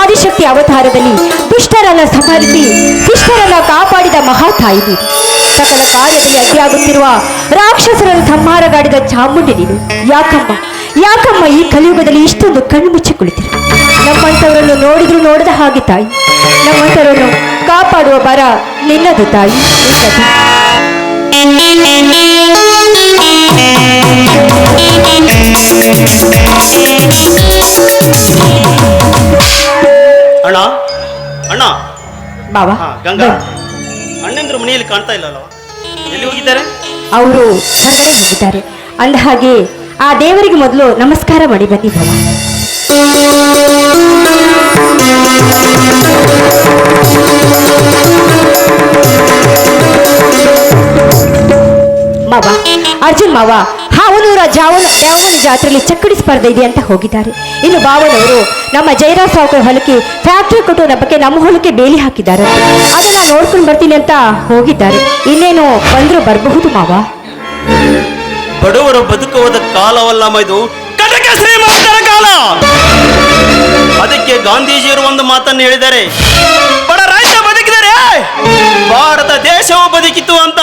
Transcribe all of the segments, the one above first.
ಆದಿಶಕ್ತಿ ಅವತಾರದಲ್ಲಿ ದುಷ್ಟರನ್ನ ಸಂಹರಿಸಿ, ದುಷ್ಟರನ್ನ ಕಾಪಾಡಿದ ಮಹಾತಾಯಿ ಸಕಲ ಕಾರ್ಯದಲ್ಲಿ ಅಡ್ಡಿಯಾಗುತ್ತಿರುವ ರಾಕ್ಷಸರನ್ನು ಸಂಹಾರಗಾಡಿದ ಚಾಮುಂಡಿ ನೀನು. ಯಾಕಮ್ಮ ಯಾಕಮ್ಮ ಈ ಕಲಿಯುಗದಲ್ಲಿ ಇಷ್ಟೊಂದು ಕಣ್ಣು ಮುಚ್ಚಿ ಕುಳಿತಿರು? ನಮ್ಮಂಥವರನ್ನು ನೋಡಿದ್ರು ನೋಡದ ಹಾಗೆ ತಾಯಿ. ನಮ್ಮಂಥವರನ್ನು ಕಾಪಾಡುವ ಬರ ನಿನ್ನದು ತಾಯಿ, ನಿನ್ನದು. ಅಣ್ಣ? ಅಣ್ಣ? ಬಾಬಾ ಹಾ ಗಂಗಾ. ಅಣ್ಣಂದ್ರು ಮನೆಯಲ್ಲಿ ಕಾಣ್ತಾ ಇಲ್ಲ ಅಲ್ವಾ ಎಲ್ಲಿ ಹೋಗಿದ್ದಾರೆ? ಅವರು ಹೊರಗಡೆ ಹೋಗಿದ್ದಾರೆ ಅಂದ ಹಾಗೆ ಆ ದೇವರಿಗೆ ಮೊದಲು ನಮಸ್ಕಾರ ಮಾಡಿ ಬನ್ನಿ ಬಾಬಾ. ಅರ್ಜುನ್ ಮಾವ, ಹಾವನೂರ ಜಾವನ ದ್ಯಾವನ ಜಾತ್ರೆಯಲ್ಲಿ ಚಕ್ಕಡಿ ಸ್ಪರ್ಧೆ ಇದೆ ಅಂತ ಹೋಗಿದ್ದಾರೆ. ಇನ್ನು ಬಾವನವರು ನಮ್ಮ ಜಯರಾಜ್ ಸಾವುಕರ್ ಹೊಲಕ್ಕೆ ಫ್ಯಾಕ್ಟ್ರಿ ಕೊಟ್ಟು ಬಗ್ಗೆ ನಮ್ಮ ಹೊಲಕ್ಕೆ ಬೇಲಿ ಹಾಕಿದ್ದಾರೆ ಅದನ್ನ ನೋಡ್ಕೊಂಡು ಬರ್ತೀನಿ ಅಂತ ಹೋಗಿದ್ದಾರೆ. ಇನ್ನೇನು ಬಂದ್ರು ಬರಬಹುದು ಮಾವ? ಬಡವರು ಬದುಕುವುದ ಕಾಲವಲ್ಲ ಇದು ಕಾಲ! ಅದಕ್ಕೆ ಗಾಂಧೀಜಿಯವರು ಒಂದು ಮಾತನ್ನು ಹೇಳಿದ್ದಾರೆ. ಬಡ ರೈತ ಬದುಕಿದರೆ, ಭಾರತ ದೇಶವು ಬದುಕಿತು ಅಂತ.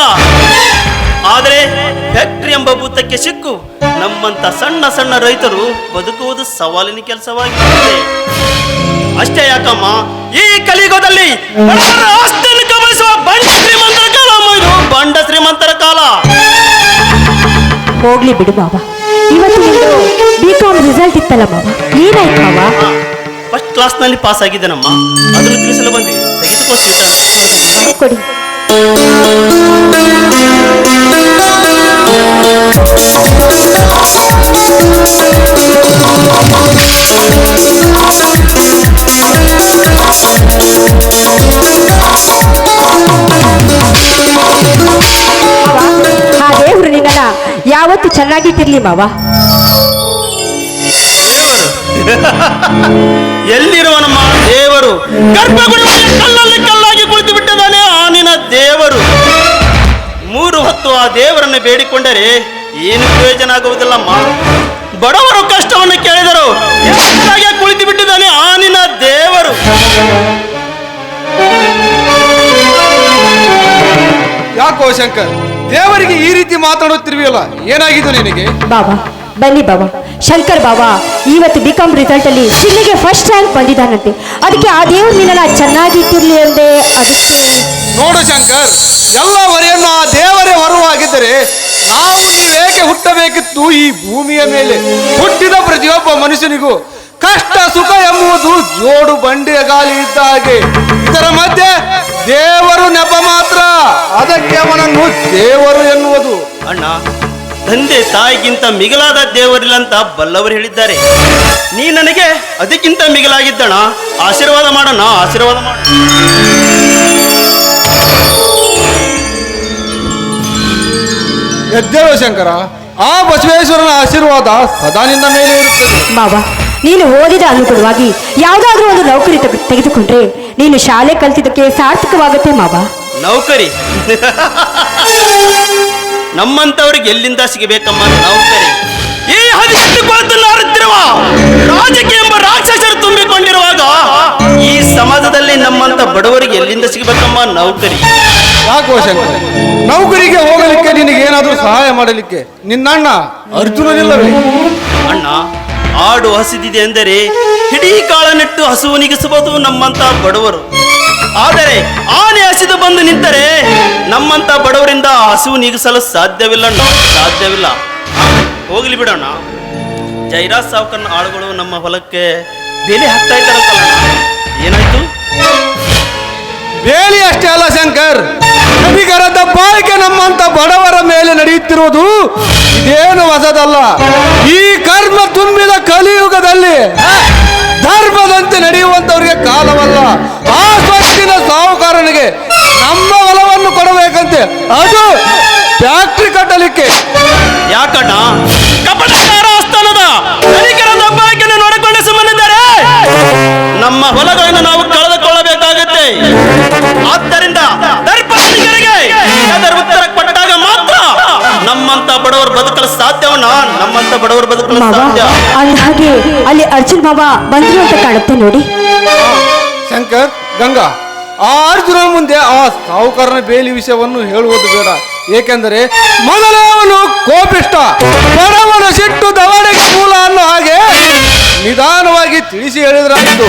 ಆದರೆ ಫ್ಯಾಕ್ಟ್ರಿ ಎಂಬ ಭೂತಕ್ಕೆ ಸಿಕ್ಕು. ನಮ್ಮಂತ ಸಣ್ಣ ಸಣ್ಣ ರೈತರು ಬದುಕುವುದು ಸವಾಲಿನ ಕೆಲಸವಾಗಿದೆ ಅಷ್ಟೇ ಯಾಕಮ್ಮ? ಈ ಕಲಿಯುಗದಲ್ಲಿ ಬಂಡಾ ಶ್ರೀಮಂತರ ಕಾಲ ಬಂಡ ಶ್ರೀಮಂತರ ಕಾಲ. ಹೋಗ್ಲಿ ಬಿಡು ಬಾಬಾ ಇವತ್ತು ನಿಂದು ಬಿ ಕಾಮ್ ರಿಸಲ್ಟ್ ಇತ್ತಲ್ಲ ಮಾವ. ಏನಾಯ್ತು ಮಾವ? ಫಸ್ಟ್ ಕ್ಲಾಸ್ನಲ್ಲಿ ಪಾಸ್ ಆಗಿದ್ದೇನಮ್ಮ? ಅದನ್ನು ತಿಳಿಸಲು ಬಂದೆ. ತೆಗೆದುಕೋ. ಕೊಡಿ. ಯಾವತ್ತು ಚೆನ್ನಾಗಿಟ್ಟಿರ್ಲಿ ಮಾವ. ಎಲ್ಲಿರುವನಮ್ಮ ದೇವರು ಗರ್ಭಗುಡಿಯಲ್ಲಿ ದೇವರನ್ನು ಬೇಡಿಕೊಂಡರೆ ಏನು ಪ್ರಯೋಜನ ಆಗುವುದಿಲ್ಲ ಬಡವರು ಕಷ್ಟವನ್ನು ಕೇಳಿದರು. ಕುಳಿತು ಬಿಟ್ಟಿದ್ದಾನೆ ಆನಿನ ನಿನ್ನ ದೇವರು. ಯಾಕೋ ಶಂಕರ್ ದೇವರಿಗೆ ಈ ರೀತಿ ಮಾತಾಡುತ್ತಿರುವಿಯಲ್ಲ? ಏನಾಗಿದ್ದು ನಿನಗೆ? ಬಾಬಾ ಬನ್ನಿ ಬಾಬಾ. ಶಂಕರ್ ಬಾಬಾ ಇವತ್ತು ಬಿ ಕಾಮ್ ರಿಸಲ್ಟ್ ಅಲ್ಲಿ ಚಿನ್ನಿಗೆ ಫಸ್ಟ್ ರ್ಯಾಂಕ್ ಬಂದಿದ್ದಾನಂತೆ. ಅದಕ್ಕೆ ಆ ದೇವರು ನಿನ್ನ ಚೆನ್ನಾಗಿ ಇಟ್ಟಿರ್ಲಿ ಅಂದೆ. ಅದಕ್ಕೆ ನೋಡು ಶಂಕರ್, ಎಲ್ಲ ಹೊರೆಯನ್ನು ಆ ದೇವರೇ ಹೊರವಾಗಿದ್ದರೆ ನಾವು ನೀವೇಕೆ ಹುಟ್ಟಬೇಕಿತ್ತು ಈ ಭೂಮಿಯ ಮೇಲೆ? ಹುಟ್ಟಿದ ಪ್ರತಿಯೊಬ್ಬ ಮನುಷ್ಯನಿಗೂ ಕಷ್ಟ, ಸುಖ ಎಂಬುದು ಜೋಡು ಬಂಡಿಯ ಗಾಲಿ ಇದ್ದ ಹಾಗೆ. ಇದರ ಮಧ್ಯೆ ದೇವರು ನೆಪ ಮಾತ್ರ. ಅದಕ್ಕೆ ಅವನನ್ನು ದೇವರು ಎನ್ನುವುದು. ಅಣ್ಣ, ತಂದೆ ತಾಯಿಗಿಂತ ಮಿಗಿಲಾದ ದೇವರಿಲ್ಲ ಅಂತ ಬಲ್ಲವರು ಹೇಳಿದ್ದಾರೆ. ನೀ ನನಗೆ ಅದಕ್ಕಿಂತ ಮಿಗಿಲಾಗಿದ್ದಣ. ಆಶೀರ್ವಾದ ಮಾಡೋಣ, ಆಶೀರ್ವಾದ ಮಾಡ ಎದ್ದೇಳು ಶಂಕರ ಆ ಬಸವೇಶ್ವರನ ಆಶೀರ್ವಾದ ಸದಾ ನಿನ್ನ ಮೇಲೆ ಇರುತ್ತದೆ. ಬಾಬಾ ನೀನು ಓದಿದ ಅನುಗುಣವಾಗಿ ಯಾವುದಾದ್ರೂ ಒಂದು ನೌಕರಿ ತೆಗೆ- ತೆಗೆದುಕೊಂಡ್ರೆ ನೀನು ಶಾಲೆ ಕಲ್ತಿದ್ದಕ್ಕೆ ಸಾರ್ಥಕವಾಗುತ್ತೆ ಮಾವ. ನೌಕರಿ? ನಮ್ಮಂತವ್ರಿಗೆ ಎಲ್ಲಿಂದ ಸಿಗಬೇಕಮ್ಮ ನೌಕರಿ? ಈ ಹದಿನೆಂಟು ಹರಿತಿರುವ ರಾಜಕೀಯ ಎಂಬ ರಾಕ್ಷಸರು ತುಂಬಿಕೊಂಡಿರುವಾಗ ಈ ಸಮಾಜದಲ್ಲಿ ನಮ್ಮಂತ ಬಡವರಿಗೆ ಎಲ್ಲಿಂದ ಸಿಗಬೇಕಮ್ಮ ನೌಕರಿ? ಯಾಕೋ ಶಂಕರ ನಿನಗೆ ಏನಾದರೂ ಸಹಾಯ ಮಾಡಲಿಕ್ಕೆ. ನಿನ್ನಣ್ಣ? ಅರ್ಜುನನಿಲ್ಲವೇ? ಅಣ್ಣ, ಆಡು ಹಸಿದಿದೆ ಎಂದರೆ ಹಿಡೀ ಕಾಳನಿಟ್ಟು ಹಸುವು ನಿಗಿಸಬಹುದು ನಮ್ಮಂತ ಬಡವರು. ಆದರೆ ಆನೆ ಹಸಿದು ಬಂದು ನಿಂತರೆ ನಮ್ಮಂತ ಬಡವರಿಂದ ಹಸುವು ನೀಗಿಸಲು ಸಾಧ್ಯವಿಲ್ಲ ಸಾಧ್ಯವಿಲ್ಲ. ಹೋಗ್ಲಿ ಬಿಡೋಣ. ಜೈರಾಜ್ ಸಾವ್ಕನ್ ಆಳುಗಳು ನಮ್ಮ ಹೊಲಕ್ಕೆ ಬೆಲೆ ಹಾಕ್ತಾ ಇದ್ದಾರಲ್ಲ ಏನಾಯ್ತು? ಬೇಲಿ ಅಷ್ಟೇ ಅಲ್ಲ ಶಂಕರ್. ನಬಿಗರ ದಬ್ಬಾಳಿಕೆ ನಮ್ಮಂತ ಬಡವರ ಮೇಲೆ ನಡೆಯುತ್ತಿರುವುದು ಇದೇನು ಹೊಸದಲ್ಲ ಈ ಕರ್ಮ ತುಂಬಿದ ಕಲಿಯುಗದಲ್ಲಿ ಧರ್ಮದಂತೆ ನಡೆಯುವಂತವರಿಗೆ ಕಾಲವಲ್ಲ. ಆ ಸ್ವತ್ತಿನ ಸಾಹುಕಾರನಿಗೆ ನಮ್ಮ ಹೊಲವನ್ನು ಕೊಡಬೇಕಂತೆ. ಅದು ಫ್ಯಾಕ್ಟ್ರಿ ಕಟ್ಟಲಿಕ್ಕೆ. ಯಾಕಣ್ಣ? ಸಾಧ್ಯವಣ್ಣ ನಮ್ಮಂತ ಬಡವರು ಬದುಕಲು ಮಾವ ಸಾಧ್ಯ ಅಂದ ಹಾಗೆ ಅಲ್ಲಿ ಅರ್ಜುನ್ ಮಾವ ಬಂದ್ರು ಅಂತ ಕಾಣುತ್ತೆ ನೋಡಿ ಶಂಕರ್ ಗಂಗಾ ಆ ಅರ್ಜುನ ಮುಂದೆ ಆ ಸಾಹುಕಾರನ ಬೇಲಿ ವಿಷಯವನ್ನು ಹೇಳುವುದು ಬೇಡ ಏಕೆಂದರೆ ಮೊದಲೇ ಅವನು ಕೋಪಿಷ್ಟ ಬಡವನ ಸಿಟ್ಟು ದವಡೆಗೆ ಮೂಲ ಅನ್ನೋ ಹಾಗೆ ನಿಧಾನವಾಗಿ ತಿಳಿಸಿ ಹೇಳಿದ್ರಾಯ್ತು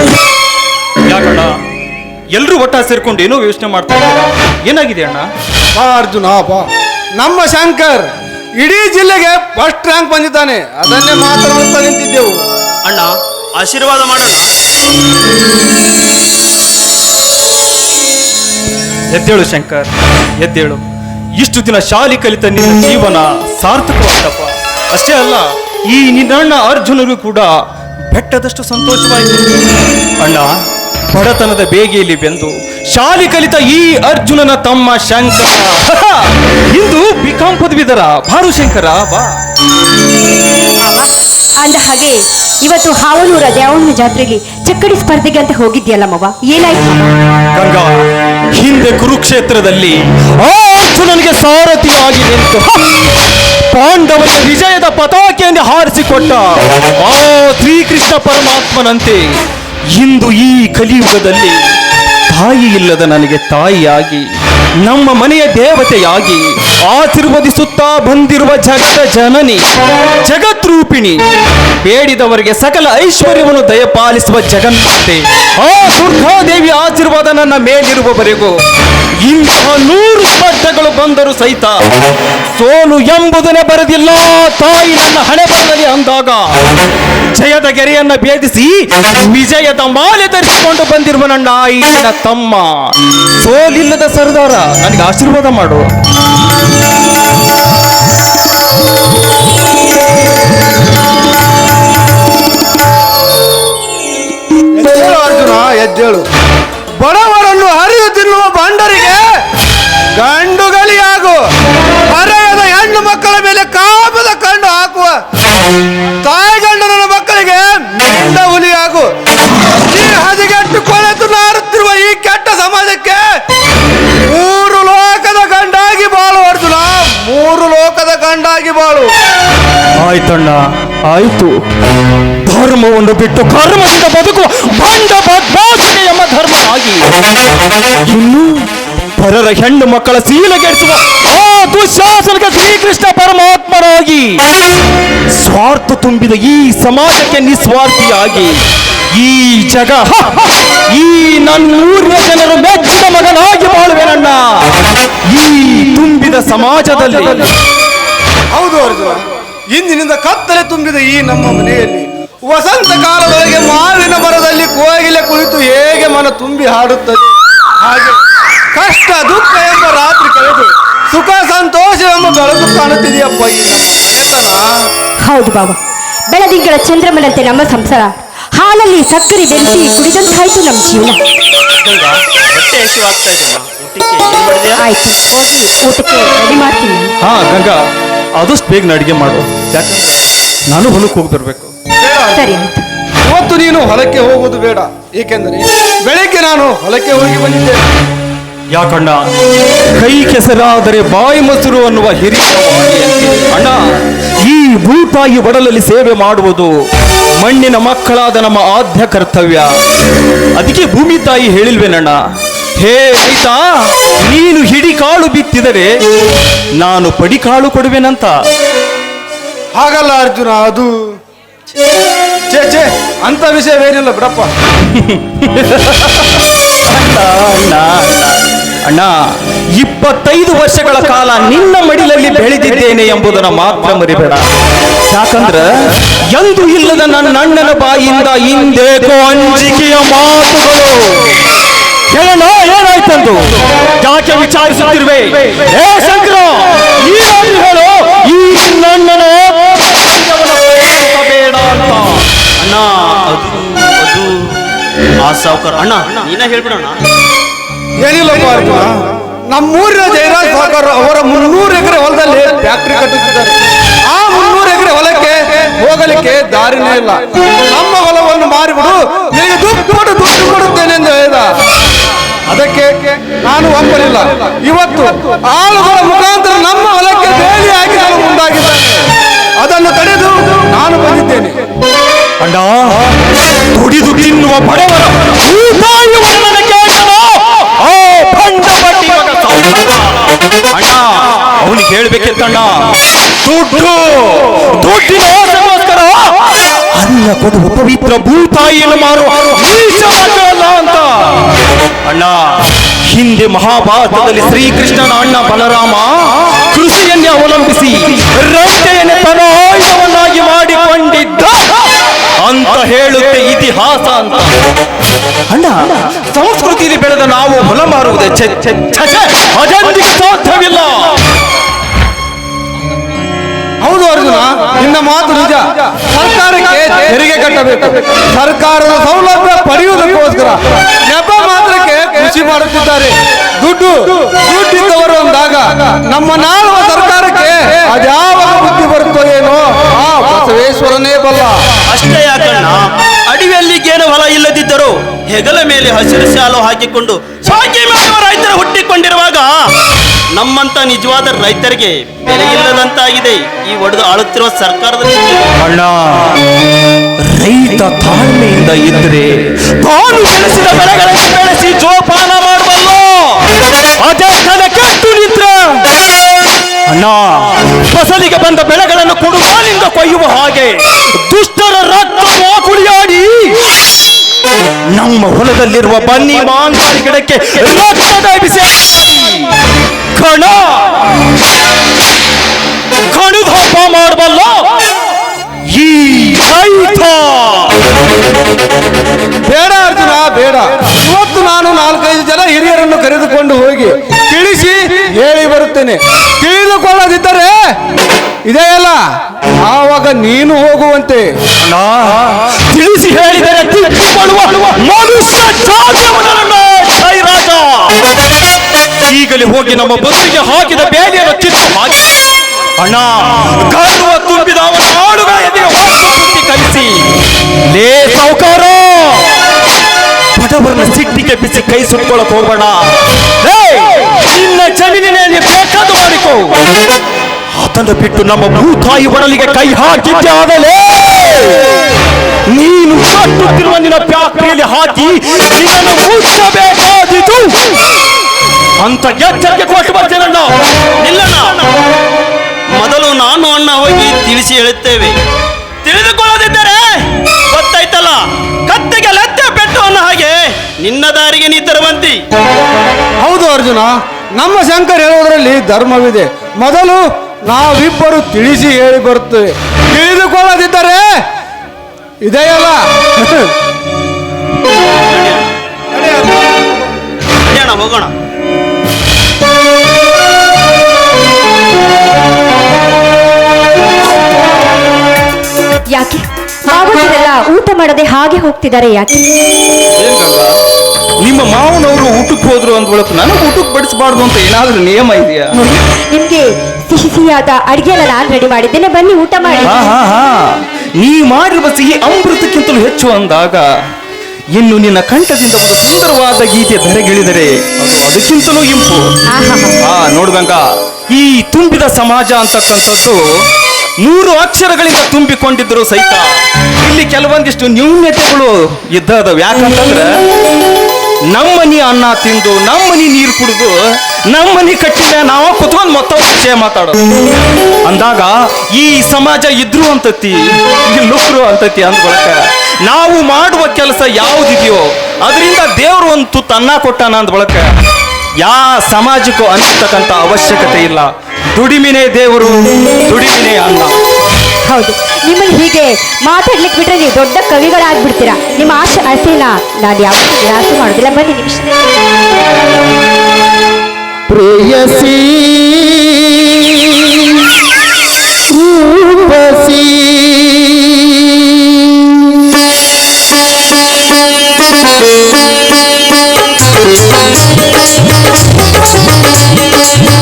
ಯಾಕಣ್ಣ ಎಲ್ರೂ ಒಟ್ಟ ಸೇರ್ಕೊಂಡು ಏನೋ ಯೋಚನೆ ಮಾಡ್ತಾ ಇದ್ದೀರಾ? ಏನಾಗಿದೆ ಅಣ್ಣ? ಬಾ ಅರ್ಜುನ ಬಾ. ನಮ್ಮ ಶಂಕರ್ ಇಡೀ ಜಿಲ್ಲೆಗೆ ಫಸ್ಟ್ ರ್ಯಾಂಕ್ ಬಂದಿದ್ದಾನೆ. ಅದನ್ನೇ ಮಾತನಾಡುತ್ತಾ ನಿಂತಿದ್ದೆವು. ಅಣ್ಣ ಆಶೀರ್ವಾದ ಮಾಡೋಣ. ಎದ್ದೇಳು ಶಂಕರ್ ಎದ್ದೇಳು. ಇಷ್ಟು ದಿನ ಶಾಲಿ ಕಲಿತ ನಿನ್ನ ಜೀವನ ಸಾರ್ಥಕವಾದಪ್ಪ. ಅಷ್ಟೇ ಅಲ್ಲ ಈ ನಿನ್ನಣ್ಣ ಅರ್ಜುನರು ಕೂಡ ಬೆಟ್ಟದಷ್ಟು ಸಂತೋಷವಾಯಿತು. ಅಣ್ಣ ಬಡತನದ ಬೇಗೆಯಲ್ಲಿ ಬೆಂದು ಶಾಲೆ ಕಲಿತ ಈ ಅರ್ಜುನನ ತಮ್ಮ ಶಂಕರ. ಇಂದು ಬಿಕಾಂ ಪದವಿದರ ಭಾರು ಶಂಕರ ಬಾ ಅಂದ ಹಾಗೆ ಇವತ್ತು ಹಾವನೂರ ದ್ಯಾವಣ್ಣ ಜಾತ್ರೆಗೆ ಚಕ್ಕಡಿ ಸ್ಪರ್ಧೆಗೆ ಅಂತ ಹೋಗಿದ್ಯಲ್ಲ ಮವ? ಏನಾಯ್ತು? ಗಂಗಾ ಹಿಂದೆ ಕುರುಕ್ಷೇತ್ರದಲ್ಲಿ ಆ ಅರ್ಜುನನಿಗೆ ಸಾರಥಿಯಾಗಿ ನಿಂತು ಪಾಂಡವನ ಪಾಂಡವರ ವಿಜಯದ ಪತಾಕೆಯನ್ನು ಹಾರಿಸಿಕೊಟ್ಟ ಆ ಶ್ರೀಕೃಷ್ಣ ಪರಮಾತ್ಮನಂತೆ. ಇಂದು ಈ ಕಲಿಯುಗದಲ್ಲಿ ತಾಯಿ ಇಲ್ಲದ ನನಗೆ ತಾಯಿಯಾಗಿ, ನಮ್ಮ ಮನೆಯ ದೇವತೆಯಾಗಿ ಆಶೀರ್ವದಿಸುತ್ತಾ ಬಂದಿರುವ ಜಗತ್ತ ಜನನಿ ಜಗದ್ರೂಪಿಣಿ ಬೇಡಿದವರಿಗೆ ಸಕಲ ಐಶ್ವರ್ಯವನ್ನು ದಯಪಾಲಿಸುವ ಜಗನ್ಮಾತೆ, ಆ ದುರ್ಗಾದೇವಿ ಆಶೀರ್ವಾದ ನನ್ನ ಮೇಲಿರುವವರೆಗೂ ಇಂತಹ ನೂರು ಸ್ಪರ್ಧೆಗಳು ಬಂದರೂ ಸಹಿತ ಸೋಲು ಎಂಬುದನ್ನೇ ಬರೆದಿಲ್ಲ. ತಾಯಿ ನನ್ನ ಹಣೆ ಬರಲಿ ಅಂದಾಗ ಜಯದ ಗೆರೆಯನ್ನ ಭೇದಿಸಿ ವಿಜಯದ ಮಾಲೆ ಧರಿಸಿಕೊಂಡು ಬಂದಿರುವ ನನ್ನ ನನ್ನ ತಮ್ಮ. ಸೋಲಿಲ್ಲದ ಸರ್ದಾರ, ನನಗೆ ಆಶೀರ್ವಾದ ಮಾಡು. ಆಯ್ತಣ್ಣ. ಆಯ್ತು. ಧರ್ಮವನ್ನು ಬಿಟ್ಟು ಕರ್ಮದಿಂದ ಬದುಕು ಬಂಡ ಬದ್ಮಾಸಿಕೆ ಎಂಬ ಧರ್ಮವಾಗಿ. ಇನ್ನು ಪರರ ಹೆಣ್ಣು ಮಕ್ಕಳ ಸೀಲಗೆಡಿಸುವ ಆ ದುಶಾಸನಕ್ಕೆ ಶ್ರೀಕೃಷ್ಣ ಪರಮಾತ್ಮನಾಗಿ ಸ್ವಾರ್ಥ ತುಂಬಿದ ಈ ಸಮಾಜಕ್ಕೆ ನಿಸ್ವಾರ್ಥಿಯಾಗಿ ಈ ಜಗ ಈ ನನ್ನೂರಿನ ಜನರು ಮೆಚ್ಚಿದ ಮಗನಾಗಿ ಬಾಳುವೆನಣ್ಣ. ಈ ತುಂಬಿದ ಸಮಾಜದಲ್ಲಿ ಹೌದು ಅರ್ಜುನ. ಇಂದಿನಿಂದ ಕತ್ತಲೆ ತುಂಬಿದ ಈ ನಮ್ಮ ಮನೆಯಲ್ಲಿ ವಸಂತ ಕಾಲದೊಳಗೆ ಮಾವಿನ ಮರದಲ್ಲಿ ಕೋಗಿಲೆ ಕುಳಿತು ಹೇಗೆ ಮನ ತುಂಬಿ ಹಾಡುತ್ತದೆ. ಹಾಗೆ ಕಷ್ಟ ದುಃಖ ಎಂಬ ರಾತ್ರಿ ಕಳೆದು ಸುಖ ಸಂತೋಷ ಎಂಬ ಬೆಳಕು ಕಾಣುತ್ತಿದೆಯಪ್ಪ ಈ ನಮ್ಮ ಮನೆತನ ಹೌದು ಬಾಬಾ. ಬೆಳದಿಂಗಳ ಚಂದ್ರಮನಂತೆ ನಮ್ಮ ಸಂಸಾರ. ಹಾಲಲ್ಲಿ ಸಕ್ಕರೆ ಬೆರೆಸಿ ಕುಡಿದಂತಾಯ್ತು ನಮ್ಮ ಜೀವನ. ಆಯ್ತು ಹೋಗಿ ಊಟಕ್ಕೆ ರೆಡಿ ಮಾಡ್ತೀನಿ. ಹಾ ಗಂಗಾ. ಆದಷ್ಟು ಬೇಗ ಅಡಿಗೆ ಮಾಡು. ಯಾಕಂದ್ರೆ ನಾನು ಹೊಲಕ್ಕೆ ಹೋಗಿ ಬರ್ಬೇಕು. ಸರಿ ಆಯ್ತು. ಇವತ್ತು ನೀನು ಹೊಲಕ್ಕೆ ಹೋಗೋದು ಬೇಡ. ಏಕೆಂದರೆ ಬೆಳಿಗ್ಗೆ ನಾನು ಹೊಲಕ್ಕೆ ಹೋಗಿ ಬಂದಿದ್ದೆ. ಯಾಕಣ್ಣ ಕೈ ಕೆಸರಾದರೆ ಬಾಯಿ ಮೊಸರು ಅನ್ನುವ ಹಿರಿಯ ಅಣ್ಣ ಈ ಭೂತಾಯಿ ಒಡಲಲ್ಲಿ ಸೇವೆ ಮಾಡುವುದು ಮಣ್ಣಿನ ಮಕ್ಕಳಾದ ನಮ್ಮ ಆದ್ಯ ಕರ್ತವ್ಯ. ಅದಕ್ಕೆ ಭೂಮಿ ತಾಯಿ ಹೇಳಿಲ್ವೇನಣ್ಣ? ಹೇ ರೈತ ನೀನು ಹಿಡಿ ಕಾಳು ಬಿತ್ತಿದರೆ ನಾನು ಪಡಿ ಕಾಳು ಕೊಡುವೆನಂತ. ಹಾಗಲ್ಲ ಅರ್ಜುನ ಅದು ಛೇ ಛೇ ಅಂತ ವಿಷಯವೇನಿಲ್ಲ ಬಿಡಪ್ಪ. ಅಣ್ಣ, ಅಣ್ಣ, ಅಣ್ಣ. ಇಪ್ಪತ್ತೈದು ವರ್ಷಗಳ ಕಾಲ ನಿನ್ನ ಮಡಿಲಲ್ಲಿ ಬೆಳೆದಿದ್ದೇನೆ ಎಂಬುದನ್ನ ಮಾತ್ರ ಮರಿಬೇಡ. ಯಾಕಂದ್ರ ಎಂದು ಇಲ್ಲದ ನನ್ನ ಅಣ್ಣನ ಬಾಯಿಂದ ಹಿಂದೆ ಅಂಜಿಕೆಯ ಮಾತುಗಳು. ಹೇಳಣ್ಣ ಏನಾಯ್ತಂದು? ಯಾಕೆ ವಿಚಾರಿಸುತ್ತಿರುವೆ. ಏ ಶಂಕರ ಈ ಹೇಳು. ಈ ನನ್ನನ ಬೇಡ ಅಂತ ಅಣ್ಣ ಅದು ಅದು ಆ ಸಾವುಕಾರ ಅಣ್ಣ ನೀನ ಹೇಳ್ಬಿಡೋಣ. ಏನಿಲ್ಲ ನಮ್ಮೂರಿನ ಜಯರಾಜ್ ಸಾವುಕಾರ ಅವರ ಮುನ್ನೂರು ಎಕರೆ ಹೊಲದಲ್ಲಿ ಫ್ಯಾಕ್ಟ್ರಿ ಕಟ್ಟುತ್ತಿದ್ದಾರೆ ಆ ಮುನ್ನೂರು ಎಕರೆ ಹೊಲಕ್ಕೆ ಹೋಗಲಿಕ್ಕೆ ದಾರಿನೇ ಇಲ್ಲ. ನಮ್ಮ ಹೊಲವನ್ನು ಮಾರಿಬಿಡು. ನಿನಗೆ ದುಡ್ಡು ದುಡ್ಡು ಕೊಡುತ್ತೇನೆ ಎಂದು ಹೇಳಿದ. ಅದಕ್ಕೆ ನಾನು ಒಪ್ಪಲಿಲ್ಲ. ಇವತ್ತು ಆಳುಗಳ ಮುಖಾಂತರ ನಮ್ಮ ಹೊಲಕ್ಕೆ ಬೇಲಿ ನಾನು ಮುಂದಾಗಿದ್ದಾನೆ. ಅದನ್ನು ತಡೆದು ನಾನು ಬಂದಿದ್ದೇನೆ. ಅಣ್ಣ ದುಡಿದು ತಿನ್ನುವ ಬಡವರ ಅವನಿಗೆ ಹೇಳ್ಬೇಕಿತ್ತಣ್ಣ ದುಡ್ಡು, ದುಡ್ಡಿನ ಅನ್ನ ಪವಿತ್ರ ಭೂತಾಯಿಯನ್ನು ಮಾರು ಅಂತ ಅಣ್ಣ, ಹಿಂದೆ ಮಹಾಭಾರತದಲ್ಲಿ ಶ್ರೀಕೃಷ್ಣನ ಅಣ್ಣ ಬಲರಾಮ ಕೃಷಿಯನ್ನೇ ಅವಲಂಬಿಸಿ ರೈತೆಯನ್ನೇ ತನ್ನ ಆಯುಧವನ್ನಾಗಿ ಮಾಡಿಕೊಂಡಿದ್ದ ಅಂತ ಹೇಳುತ್ತೆ ಇತಿಹಾಸ ಅಂತ. ಅಣ್ಣ, ಸಂಸ್ಕೃತಿಯಲ್ಲಿ ಬೆಳೆದ ನಾವು ಹೊಲ ಮಾರುವುದೇ ಸಾಧ್ಯವಿಲ್ಲ. ಹೌದು ಅರ್ಜುನ. ನಿನ್ನ ಮಾತು ನಿಜ. ಸರ್ಕಾರಕ್ಕೆ ತೆರಿಗೆ ಕಟ್ಟಬೇಕು. ಸರ್ಕಾರದ ಸೌಲಭ್ಯ ಪಡೆಯುವುದಕ್ಕೋಸ್ಕರ ನೆಪ ಮಾತ್ರಕ್ಕೆ ಕೃಷಿ ಮಾಡುತ್ತಿದ್ದಾರೆ. ದುಡ್ಡು ದುಡ್ಡಿದ್ದವರು ಅಂದಾಗ ನಮ್ಮ ನಾಳುವ ಸರ್ಕಾರಕ್ಕೆ ಅದ್ಯಾವಾಗ ಬುದ್ಧಿ ಬರುತ್ತೋ ಏನೋ ಆ ಬಸವೇಶ್ವರನೇ ಬಲ್ಲ ಅಷ್ಟೇ ಯಾಕಣ್ಣ? ಅಡಿಯಲ್ಲಿ ಏನು ಹೊಲ ಇಲ್ಲದಿದ್ದರು ಹೆಗಲ ಮೇಲೆ ಹಸಿರು ಸಾಲು ಹಾಕಿಕೊಂಡು ಸಾಕಿ ಮಾಡುವ ರೈತರು ಹುಟ್ಟಿಕೊಂಡಿರುವಾಗ ನಮ್ಮಂತ ನಿಜವಾದ ರೈತರಿಗೆ ಬೆಲೆ ಇಲ್ಲದಂತಾಗಿದೆ ಈ ಒಡೆದು ಆಳುತ್ತಿರುವ ಸರ್ಕಾರದ ಅಣ್ಣ, ರೈತ ತಾಳ್ಮೆಯಿಂದ ಇದ್ರೆ ತಾನು ಬೆಳೆಸಿದ ಬೆಳೆಗಳನ್ನು ಬೆಳೆಸಿ ಜೋಪಾನ ಮಾಡಬಲ್ಲ? ಅದೇ ಕಡೆ ಕೆಟ್ಟು ನಿಂತ್ರ. ಅಣ್ಣ, ಫಸಲಿಗೆ ಬಂದ ಬೆಳೆಗಳನ್ನು ಕೊಡುಗಾಲಿಂದ ಕೊಯ್ಯುವ ಹಾಗೆ. ದುಷ್ಟರ ರಕ್ತ ಕುಡಿಯಾಡಿ ನಮ್ಮ ಹೊಲದಲ್ಲಿರುವ ಬನ್ನಿ ಮಾಂಸಾರಿ ಗಿಡಕ್ಕೆ ರಕ್ತದ ಬಿಸಿ ಕಣ. ಕಣುಧಪ್ಪ ಮಾಡಬಲ್ಲ. ಈ ರೈತ ಬೇಡ ಅರ್ಜುನ ಬೇಡ. ಇವತ್ತು ನಾನು ನಾಲ್ಕೈದು ಜನ ಹಿರಿಯರನ್ನು ಕರೆದುಕೊಂಡು ಹೋಗಿ ತಿಳಿಸಿ ಹೇಳಿ ಬರುತ್ತೇನೆ. ತಿಳಿದುಕೊಳ್ಳದಿದ್ದರೆ ಇದೆಯಲ್ಲ ಆವಾಗ ನೀನು ಹೋಗುವಂತೆ. ತಿಳಿಸಿ ಹೇಳಿದರೆ ತಿದ್ದಿಕೊಳ್ಳುವ ಮನುಷ್ಯ ರಾಜ ಈಗಲೇ ಹೋಗಿ ನಮ್ಮ ಬಸ್ಸಿಗೆ ಹಾಕಿದ ಬೇಲಿಯನ್ನು ಕಿತ್ತು ಹಾಕಿ ಅಣ್ಣ ಗರ್ವ ತುಂಬಿದ ಅವನ ಬುದ್ಧಿ ಕಲಿಸಿ. ಲೇ ಸಾವುಕಾರ ಬಡವರನ್ನ ಸಿಟ್ಟಿಗೆ ಬಿಸಿ ಕೈ ಸುಟ್ಕೊಳಕ್ ಹೋಗೋಣ ನಿನ್ನ ಜಮೀನಿನಲ್ಲಿ ಬೇಕಾದ ಮಾಡಿಕೋ. ಅದನ್ನು ಬಿಟ್ಟು ನಮ್ಮ ಭೂತಾಯಿ ಒಡಲಿಗೆ ಕೈ ಹಾಕಿದ್ದೆ ಆದಲೇ ನೀನು ಕಟ್ಟುತ್ತಿರುವ ನಿನ್ನ ಫ್ಯಾಕ್ಟರಿಯಲ್ಲಿ ಹಾಕಿ ನಿನ್ನನ್ನು ಮುಚ್ಚಬೇಕಾದಿತು. ಅಂತ ಎಚ್ಚರಿಕೆ ಕೊಟ್ಟು ಬರ್ತೇನಣ್ಣ. ನಿಲ್ಲಣ್ಣ. ಮೊದಲು ನಾನು ಅಣ್ಣ ಹೋಗಿ ತಿಳಿಸಿ ಹೇಳುತ್ತೇವೆ. ತಿಳಿದುಕೊಳ್ಳದಿದ್ದರೆ ಗೊತ್ತಾಯ್ತಲ್ಲ ಕತ್ತಿಗೆ ಲತ್ತೆ ಪೆಟ್ಟು ಅನ್ನೋ ಹಾಗೆ ನಿನ್ನ ದಾರಿಗೆ ನೀ ತರುವಂತಿ. ಹೌದು ಅರ್ಜುನ ನಮ್ಮ ಶಂಕರ್ ಹೇಳುವುದರಲ್ಲಿ ಧರ್ಮವಿದೆ. ಮೊದಲು ನಾವಿಬ್ಬರು ತಿಳಿಸಿ ಹೇಳಿ ಬರುತ್ತೇವೆ. ತಿಳಿದುಕೊಳ್ಳದಿದ್ದರೆ ಇದೆಯಲ್ಲ? ಅಣ್ಣ ಹೋಗೋಣ. ಯಾಕೆ? ಮಾವನವರೆಲ್ಲ ಊಟ ಮಾಡದೆ ಹಾಗೆ ಹೋಗ್ತಿದ್ದಾರೆ ಯಾಕೆ? ನಿಮ್ಮ ಮಾವನವರು ಊಟಕ್ಕೆ ಹೋದ್ರು ಬಳಕ ನನಗೆ ಊಟಕ್ಕೆ ಬಡಿಸಬಾರ್ದು ಅಂತ ಏನಾದ್ರೂ ನಿಯಮ ಇದೆಯಾ? ನಿಮಗೆ ನಿಮ್ಗೆ ಸಿಹಿ ಸಿಹಿಯಾದ ಅಡಿಗೆ ಎಲ್ಲ ನಾನು ರೆಡಿ ಮಾಡಿದ್ದೇನೆ. ಬನ್ನಿ ಊಟ ಮಾಡಿ. ಹಾ ಹಾ ಹಾ. ನೀ ಮಾಡಿರುವ ಸಿಹಿ ಅಮೃತಕ್ಕಿಂತಲೂ ಹೆಚ್ಚು ಅಂದಾಗ ಇನ್ನು ನಿನ್ನ ಕಂಠದಿಂದ ಒಂದು ಸುಂದರವಾದ ಗೀತೆ ಧರೆಗಿಳಿದರೆ ಅದು ಅದಕ್ಕಿಂತಲೂ ಇಂಪು. ಆ ನೋಡ್ಗಂಗ ಈ ತುಂಬಿದ ಸಮಾಜ ಅಂತಕ್ಕಂಥದ್ದು ನೂರು ಅಕ್ಷರಗಳಿಂದ ತುಂಬಿಕೊಂಡಿದ್ರು ಸಹಿತ ಇಲ್ಲಿ ಕೆಲವೊಂದಿಷ್ಟು ನ್ಯೂನ್ಯತೆಗಳು ಇದ್ದದವು. ಯಾಕಂತಂದ್ರೆ ನಮ್ಮನಿ ಅನ್ನ ತಿಂದು, ನಮ್ಮನಿ ನೀರು ಕುಡಿದು, ನಮ್ಮನಿ ಕಟ್ಟಿದ ನಾವು ಕುತ್ಕೊಂಡು ಮೊತ್ತ ವಿಷಯ ಮಾತಾಡೋದು. ಅಂದಾಗ ಈ ಸಮಾಜ ಇದ್ರು ಅಂತತಿ ಇಲ್ಲೊಬ್ರು ಅಂತತಿ ಅಂದ್ಕೊಳಕ ನಾವು ಮಾಡುವ ಕೆಲಸ ಯಾವುದಿದೆಯೋ, ಅದರಿಂದ ದೇವರು ಒಂದು ತುತ್ತು ಅನ್ನ ಕೊಟ್ಟಾನ ಅಂದ ಬಳಕ ಯಾ ಸಮಾಜಕ್ಕೂ ಅನ್ನತಕ್ಕಂಥ ಅವಶ್ಯಕತೆ ಇಲ್ಲ. ದುಡಿಮಿನೇ ದೇವರು, ದುಡಿಮಿನೇ ಅನ್ನ. ಹೌದು. ನಿಮ್ಮನ್ನು ಹೀಗೆ ಮಾತಾಡ್ಲಿಕ್ಕೆ ಬಿಟ್ರೆ ನೀವು ದೊಡ್ಡ ಕವಿಗಳಾಗ್ಬಿಡ್ತೀರಾ? ನಿಮ್ಮ ಆಶೆ ಆಸೆನ ನಾನು ಯಾವತ್ತೂ ನಿರಾಸೆ ಮಾಡೋದಿಲ್ಲ. ಬನ್ನಿ ನಿಮಿಷದಲ್ಲಿ ಪ್ರೇಯಸಿ, ರೂಪಸಿ. ಉಪವೇಕೆ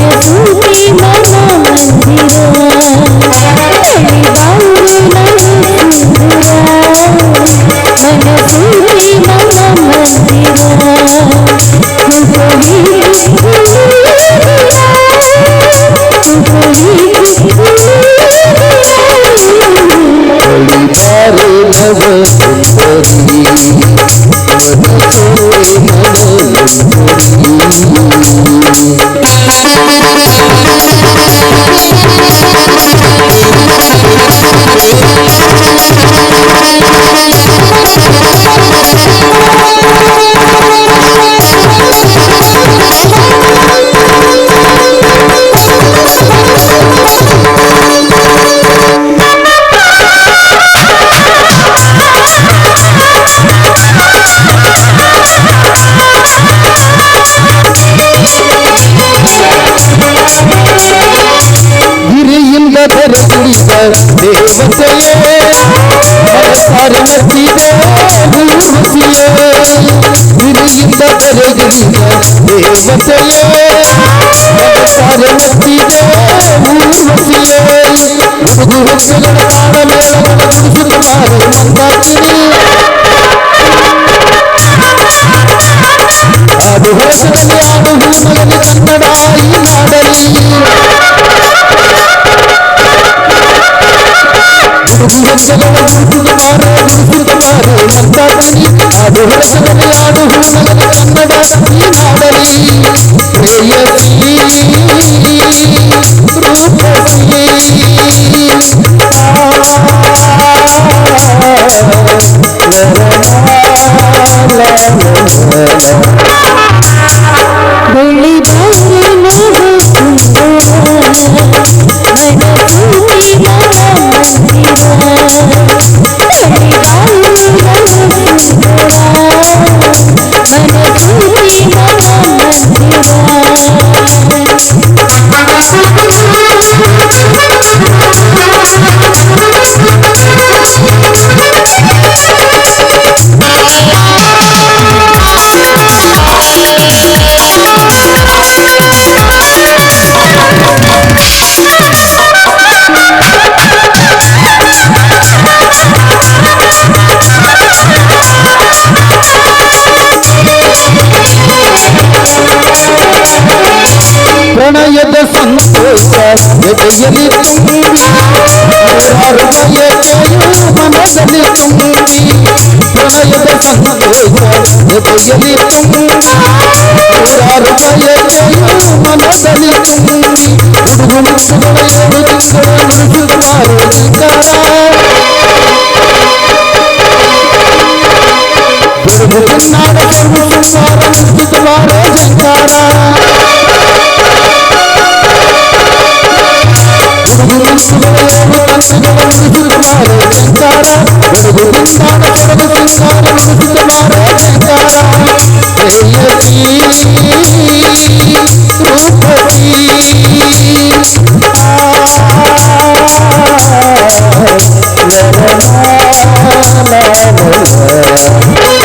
ूपी ഹര നസീബേ ഹുസിയേ നിരയിത പരഗതിയ ദേവസലേ ഹര നസീബേ ഹുസിയേ പുതുഹുകളുടെ താളമേളകളെ കുടിച്ചിട്ടുണ്ടാകും മന്ദാക്കിനി അതുപോലെ ಹೂಮಗಲಿ ಕನ್ನಡ ಈ ನಾಡಲಿ ಹುಡುಗರ ಗುಡಿಸುತ್ತ ಬಾರ ಗುಡಿಸುತ್ತ ಬಾರ ಮಂದಾಕಿನಿ எதெயலிக்கும் அருமையத்தையும் மனதலிக்கும் பிராயத எதெயலிக்கும் அருமையத்தையும் மனதலிக்கும் உடுகும் சுவனையை முழுக்குமாறு தாரா la la la la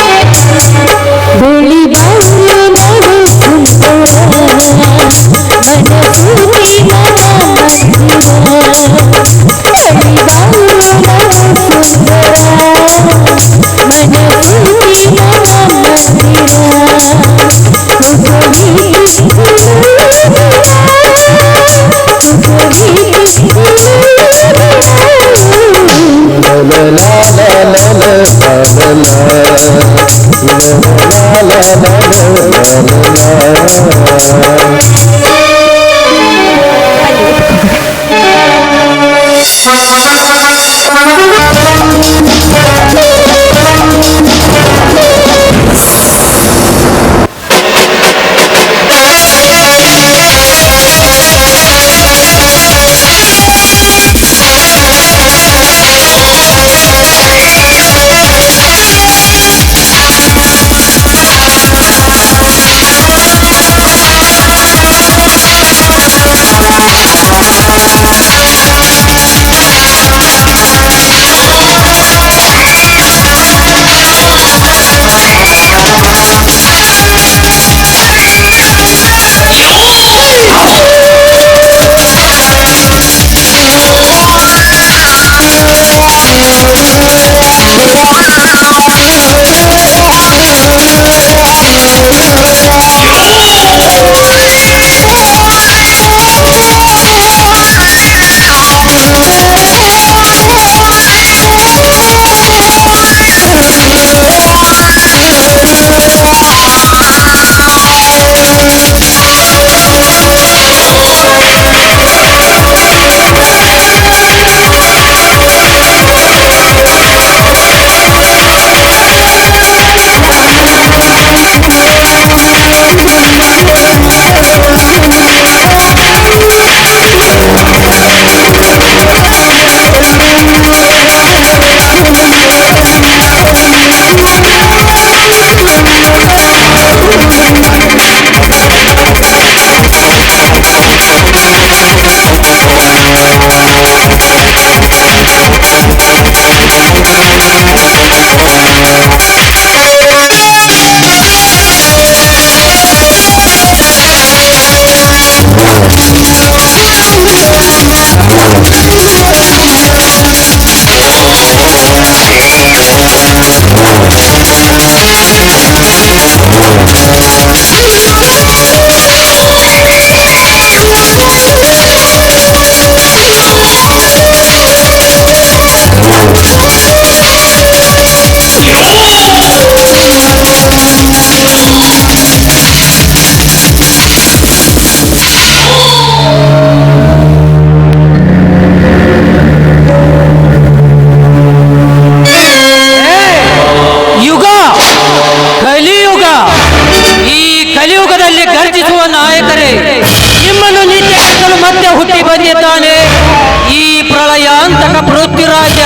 ಪ್ರಳಯಾಂತಕ Prithviraj.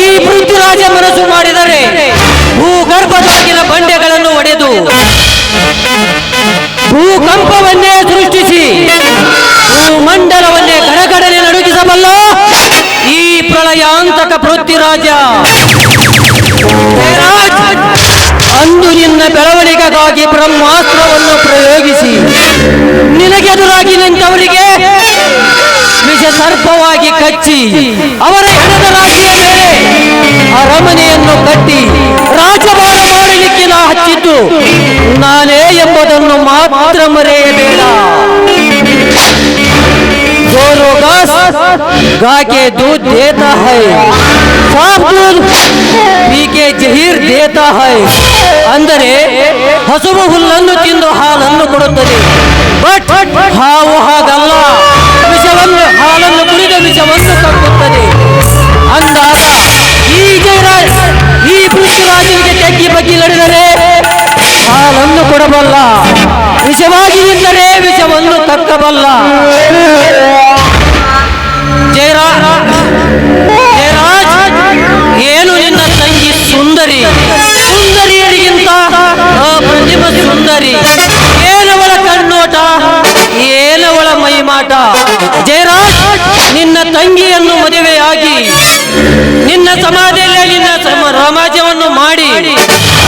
ಈ ಪೃಥ್ವಿರಾಜ ಮನಸ್ಸು ಮಾಡಿದರೆ ಭೂಗರ್ಭದಾಗಿನ ಬಂಡೆಗಳನ್ನು ಒಡೆದು ಭೂಕಂಪವನ್ನೇ ಸೃಷ್ಟಿಸಿ ಭೂಮಂಡಲವನ್ನೇ ಗಡಗಡನೆ ನಡುಗಿಸಬಲ್ಲ ಈ ಪ್ರಳಯಾಂತಕ ಪೃಥ್ವಿರಾಜ. ಅಂದು ನಿನ್ನ ಬೆಳವಣಿಗೆಗಾಗಿ ಬ್ರಹ್ಮಾಸ್ತ್ರವನ್ನು ಪ್ರಯೋಗಿಸಿ. ನಿನಗೆದುರಾಗಿ ನಿಂತವರಿಗೆ ವಿಷ ಸರ್ಪವಾಗಿ ಕಚ್ಚಿ ಅವರ ಹೆಣದ ರಾಶಿಯ ಮೇಲೆ ಅರಮನೆಯನ್ನು ಕಟ್ಟಿ ರಾಜಭಾರ ಮಾಡಲಿಕ್ಕೆ ನಾ ಹಚ್ಚಿದ್ದು ನಾನೇ ಎಂಬುದನ್ನು ಮಾತ್ರ ಮರೆಯಬೇಡ जो रोगस गा के दूध देता है साफ दूध पी के ಜಹೀರ್ ದೇತಾ है ಅಂದರೆ ಹಸುವು ಹುಲ್ಲನ್ನು ತಿಂದು ಹಾಲನ್ನು ಕೊಡುತ್ತದೆ ಬಟ್ ಹಾವು ಹಾಗಲ್ಲ ವಿಷವನ್ನು ವಿಷವನ್ನು ಕಕ್ಕುತ್ತದೆ ಅಂದಾಗ ಈ ಜಯರಾಜ್, ಈ ಪೃಥ್ವಿರಾಜನಿಗೆ ತೆಗ್ಗಿ ಬಗ್ಗಿ ನಡೆದರೆ ಹಾಲನ್ನು ಕೊಡಬಲ್ಲ. ವಿಷವಾಗಿ ನಿಂತರೆ ವಿಷವನ್ನು ತಕ್ಕಬಲ್ಲ. ಜಯರಾಜ ಏನು ನಿನ್ನ ತಂಗಿ ಸುಂದರಿ? ಸುಂದರಿಯರಿಗಿಂತ ಅಪ್ರತಿಮ ಸುಂದರಿ. ಏನವಳ ಕಣ್ಣೋಟ? ಏನವಳ ಮೈಮಾಟ? ಜಯರಾಜ್ ತಂಗಿಯನ್ನು ಮದುವೆಯಾಗಿ ನಿನ್ನ ಸಮಾಧಿಯಲ್ಲಿ ನಿನ್ನ ಸಮ- ಸಾಮ್ರಾಜ್ಯವನ್ನು ಮಾಡಿ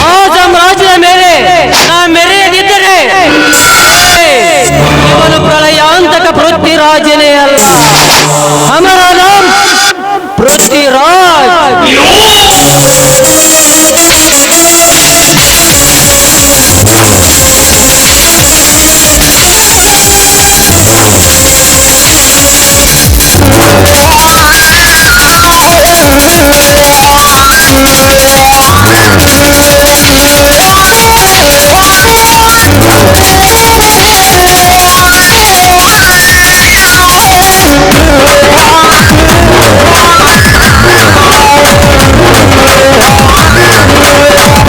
ಆ ಸಾಮ್ರಾಜ್ಯದ ಮೇಲೆ ನಾ ಮೆರೆಯದಿದ್ದರೆ ಇವನು ಪ್ರಳಯಾಂತಕ ಪೃಥ್ವಿರಾಜನೇ ಅಲ್ಲ.